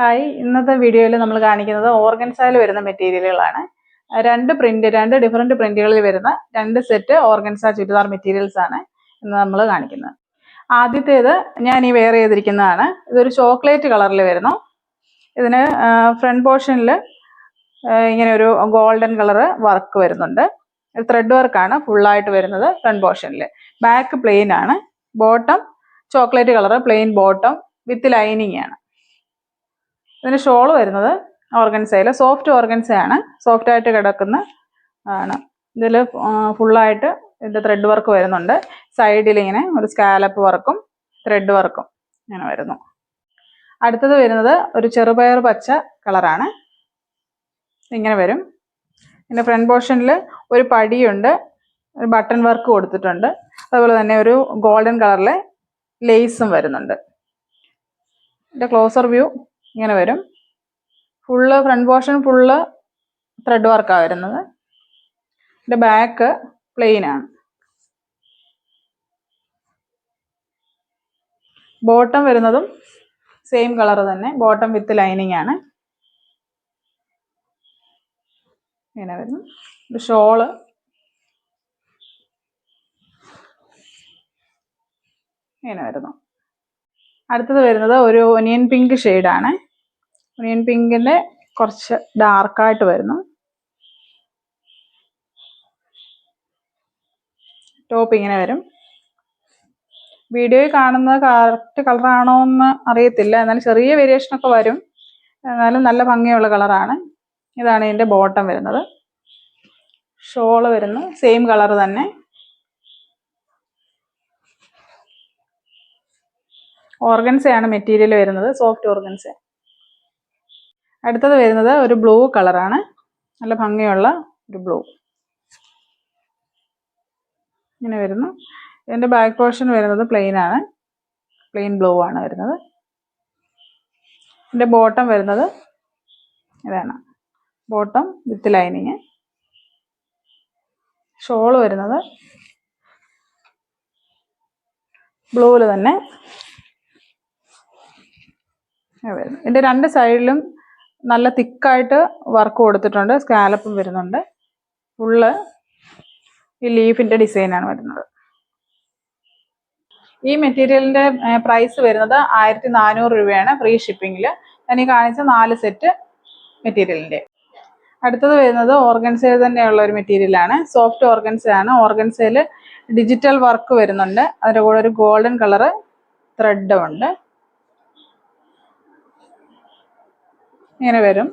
Hi ഇന്നത്തെ വീഡിയോയിൽ നമ്മൾ കാണിക്കുന്നത് ഓർഗൻസായിൽ വരുന്ന മെറ്റീരിയലുകളാണ് രണ്ട് പ്രിന്റ് രണ്ട് ഡിഫറെന്റ് പ്രിന്റുകളിൽ വരുന്ന രണ്ട് സെറ്റ് ഓർഗൻസ ചുരിദാർ മെറ്റീരിയൽസ് ആണ് ഇന്ന് നമ്മൾ കാണിക്കുന്നത്. ആദ്യത്തേത് ഞാൻ ഈ വെയർ ചെയ്തിരിക്കുന്നതാണ്. ഇതൊരു ചോക്ലേറ്റ് കളറിൽ വരുന്നു. ഇതിന് ഫ്രണ്ട് പോർഷനിൽ ഇങ്ങനെ ഒരു ഗോൾഡൻ കളറ് വർക്ക് വരുന്നുണ്ട്. ത്രെഡ് വർക്കാണ് ഫുള്ളായിട്ട് വരുന്നത് ഫ്രണ്ട് പോർഷനിൽ ബാക്ക് പ്ലെയിൻ ആണ്. Bottom chocolate colour plain bottom with lining ആണ്. ഇതിന് ഷോൾ വരുന്നത് ഓർഗൻസയിൽ സോഫ്റ്റ് ഓർഗൻസയാണ്. സോഫ്റ്റ് ആയിട്ട് കിടക്കുന്ന ആണ്. ഇതിൽ ഫുള്ളായിട്ട് ഇതിന്റെ ത്രെഡ് വർക്ക് വരുന്നുണ്ട്. സൈഡിൽ ഇങ്ങനെ ഒരു സ്കാലപ്പ് വർക്കും ത്രെഡ് വർക്കും ഇങ്ങനെ വരുന്നു. അടുത്തത് വരുന്നത് ഒരു ചെറുപയർ പച്ച കളറാണ് ഇങ്ങനെ വരും. പിന്നെ ഫ്രണ്ട് പോർഷനിൽ ഒരു പടിയുണ്ട്. ഒരു ബട്ടൺ വർക്ക് കൊടുത്തിട്ടുണ്ട്. അതുപോലെ തന്നെ ഒരു ഗോൾഡൻ കളറിലെ ലേസും വരുന്നുണ്ട്. ഇതിന്റെ ക്ലോസർ വ്യൂ ഇങ്ങനെ വരും. Full front portion full thread വർക്കാണ് വരുന്നത്. ഇതിന്റെ ബാക്ക് പ്ലെയിനാണ് ബോട്ടം വരുന്നതും സെയിം കളർ തന്നെ. ബോട്ടം വിത്ത് ലൈനിങ് ആണ്. ഇങ്ങനെ വരുന്നു ഷോൾ ഇങ്ങനെ വരുന്നു. അടുത്തത് വരുന്നത് ഒരു ഒനിയൻ പിങ്ക് ഷെയ്ഡാണ്. ഒനിയൻ പിങ്കിന്റെ കുറച്ച് ഡാർക്കായിട്ട് വരുന്നു. ടോപ്പ് ഇങ്ങനെ വരും. വീഡിയോയിൽ കാണുന്നത് കറക്റ്റ് കളറാണോ എന്ന് അറിയത്തില്ല. എന്നാലും ചെറിയ വേരിയേഷനൊക്കെ വരും. എന്നാലും നല്ല ഭംഗിയുള്ള കളറാണ് ഇതാണ് ഇതിന്റെ ബോട്ടം വരുന്നത്. ഷോൾ വരുന്നു. സെയിം കളർ തന്നെ. ഓർഗൻസയാണ് മെറ്റീരിയൽ വരുന്നത് സോഫ്റ്റ് ഓർഗൻസ. അടുത്തത് വരുന്നത് ഒരു ബ്ലൂ കളറാണ്. നല്ല ഭംഗിയുള്ള ഒരു ബ്ലൂ. ഇങ്ങനെ വരുന്നു. ഇതിന്റെ ബാക്ക് പോർഷൻ വരുന്നത് പ്ലെയിൻ ആണ്. പ്ലെയിൻ ബ്ലൂ ആണ് വരുന്നത്. ഇതിന്റെ ബോട്ടം വരുന്നത് ഇതാണ്. ബോട്ടം വിത്ത് ലൈനിങ് ഷോൾ വരുന്നത് ബ്ലൂവിൽ തന്നെ. ഇതിന്റെ രണ്ട് സൈഡിലും നല്ല തിക്കായിട്ട് വർക്ക് കൊടുത്തിട്ടുണ്ട്. സ്കാലപ്പും വരുന്നുണ്ട്. ഫുള്ള് ഈ ലീഫിന്റെ ഡിസൈനാണ് വരുന്നത്. ഈ മെറ്റീരിയലിന്റെ പ്രൈസ് വരുന്നത് ആയിരത്തി നാനൂറ് രൂപയാണ് ഫ്രീ ഷിപ്പിങ്ങിൽ ഞാൻ ഈ കാണിച്ച നാല് സെറ്റ് മെറ്റീരിയലിന്റെ. അടുത്തത് വരുന്നത് ഓർഗൻസയിൽ തന്നെയുള്ള ഒരു മെറ്റീരിയലാണ്. സോഫ്റ്റ് ഓർഗൻസയാണ് ഓർഗൻസയിൽ ഡിജിറ്റൽ വർക്ക് വരുന്നുണ്ട്. അതിന്റെ കൂടെ ഒരു ഗോൾഡൻ കളറ് ത്രെഡും ഉണ്ട്. ഇങ്ങനെ വരും.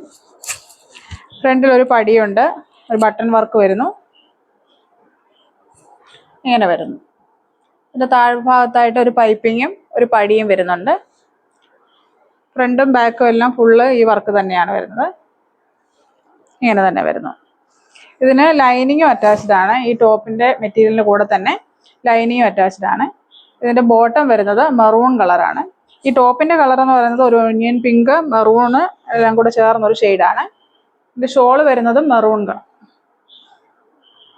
ഫ്രണ്ടിൽ ഒരു പടിയുണ്ട്. ഒരു ബട്ടൺ വർക്ക് വരുന്നു. ഇങ്ങനെ വരുന്നു. ഇതിന്റെ താഴ്ഭാഗത്തായിട്ട് ഒരു പൈപ്പിങ്ങും ഒരു പടിയും വരുന്നുണ്ട്. ഫ്രണ്ടും ബാക്കും എല്ലാം ഫുള്ള് ഈ വർക്ക് തന്നെയാണ് വരുന്നത്. ഇങ്ങനെ തന്നെ വരുന്നു. ഇതിന് ലൈനിങ്ങും അറ്റാച്ച്ഡ് ആണ്. ഈ ടോപ്പിന്റെ മെറ്റീരിയലിന് കൂടെ തന്നെ ലൈനിങ്ങും അറ്റാച്ച്ഡ് ആണ്. ഇതിന്റെ ബോട്ടം വരുന്നത് മെറൂൺ കളറാണ്. ഈ ടോപ്പിന്റെ കളർ എന്ന് പറയുന്നത് ഒരു ഒനിയൻ പിങ്ക് മെറൂണ് എല്ലാം കൂടെ ചേർന്ന ഒരു ഷെയ്ഡാണ് ഇതിന്റെ ഷോൾ വരുന്നത് മെറൂൺ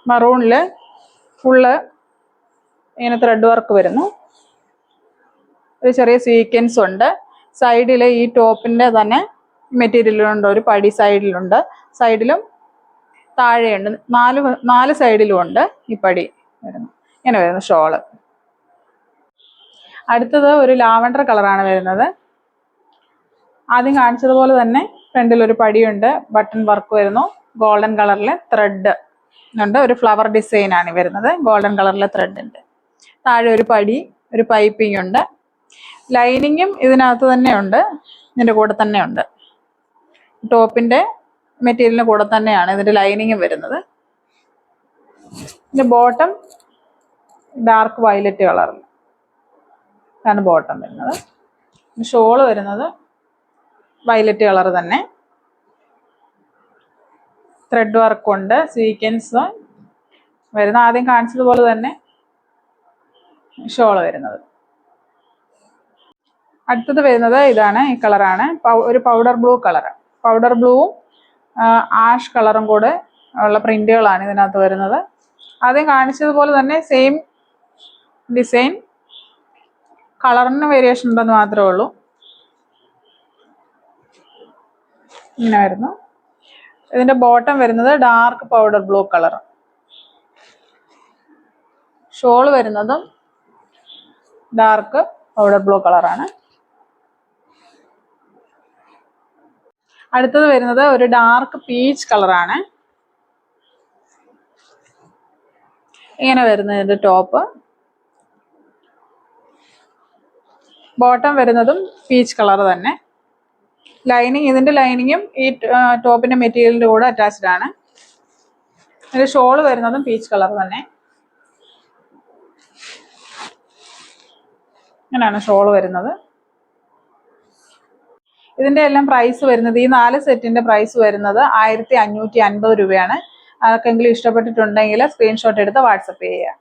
മെറൂണിൽ ഫുള്ള് ഇങ്ങനെ ത്രെഡ് വർക്ക് വരുന്നു. ഒരു ചെറിയ സീക്വൻസ് ഉണ്ട്. സൈഡിൽ ഈ ടോപ്പിന്റെ തന്നെ മെറ്റീരിയലുണ്ട് ഒരു പടി സൈഡിലുണ്ട് സൈഡിലും താഴെയുണ്ട് നാല് നാല് സൈഡിലും ഉണ്ട് ഈ പടി വരുന്നു. ഇങ്ങനെ വരുന്നു ഷോൾ അടുത്തത് ഒരു ലാവണ്ടർ കളറാണ് വരുന്നത്. ആദ്യം കാണിച്ചതുപോലെ തന്നെ ഫ്രണ്ടിൽ ഒരു പടിയുണ്ട് ബട്ടൺ വർക്ക് വരുന്നു ഗോൾഡൻ കളറിലെ ത്രെഡ് ഉണ്ട് ഒരു ഫ്ലവർ ഡിസൈൻ ആണ് വരുന്നത് ഗോൾഡൻ കളറിലെ ത്രെഡ് ഉണ്ട്. താഴെ ഒരു പടി ഒരു പൈപ്പിംഗ് ഉണ്ട്. ലൈനിങ്ങും ഇതിനകത്ത് തന്നെ ഉണ്ട് ഇതിന്റെ കൂടെ തന്നെ ഉണ്ട്. ടോപ്പിന്റെ മെറ്റീരിയലിന് കൂടെ തന്നെയാണ് ഇതിന്റെ ലൈനിങ്ങും വരുന്നത്. ഇതിന്റെ ബോട്ടം ഡാർക്ക് വയലറ്റ് കളറിൽ ആണ് ബോട്ടം വരുന്നത്. ഷോൾ വരുന്നത് വയലറ്റ് കളർ തന്നെ. ത്രെഡ് വർക്ക് വർക്കുണ്ട് സീക്വൻസ് വരുന്ന ആദ്യം കാണിച്ചതുപോലെ തന്നെ ഷോൾ വരുന്നത്. അടുത്തത് വരുന്നത് ഇതാണ് ഈ കളറാണ് ഒരു പൗഡർ ബ്ലൂ കളർ പൗഡർ ബ്ലൂവും ആഷ് കളറും കൂടെ ഉള്ള പ്രിന്റുകളാണ് ഇതിനകത്ത് വരുന്നത്. ആദ്യം കാണിച്ചതുപോലെ തന്നെ സെയിം ഡിസൈൻ കളറിന് വേരിയേഷൻ ഉണ്ടെന്ന് മാത്രമേ ഉള്ളൂ. ഇങ്ങനെ വരുന്നു. ഇതിന്റെ ബോട്ടം വരുന്നത് dark powder blue colour shawl വരുന്നതും ഡാർക്ക് പൗഡർ ബ്ലൂ കളറാണ് അടുത്തത് വരുന്നത് ഒരു ഡാർക്ക് പീച്ച് കളറാണ് ഇങ്ങനെ വരുന്നത് ടോപ്പ് ബോട്ടം വരുന്നതും പീച്ച് കളർ തന്നെ. ലൈനിങ് ഇതിന്റെ ലൈനിങ്ങും ഈ ടോപ്പിന്റെ മെറ്റീരിയലിന്റെ കൂടെ അറ്റാച്ച്ഡ് ആണ്. ഇതിന്റെ ഷോൾ വരുന്നതും പീച്ച് കളർ തന്നെ. ഇങ്ങനെയാണ് ഷോൾ വരുന്നത്. ഇതിന്റെ എല്ലാം പ്രൈസ് വരുന്നത് ഈ നാല് സെറ്റിന്റെ പ്രൈസ് വരുന്നത് ആയിരത്തി അഞ്ഞൂറ്റി അൻപത് രൂപയാണ്. ആർക്കെങ്കിലും ഇഷ്ടപ്പെട്ടിട്ടുണ്ടെങ്കിൽ സ്ക്രീൻഷോട്ട് എടുത്ത് വാട്സപ്പ് ചെയ്യുക.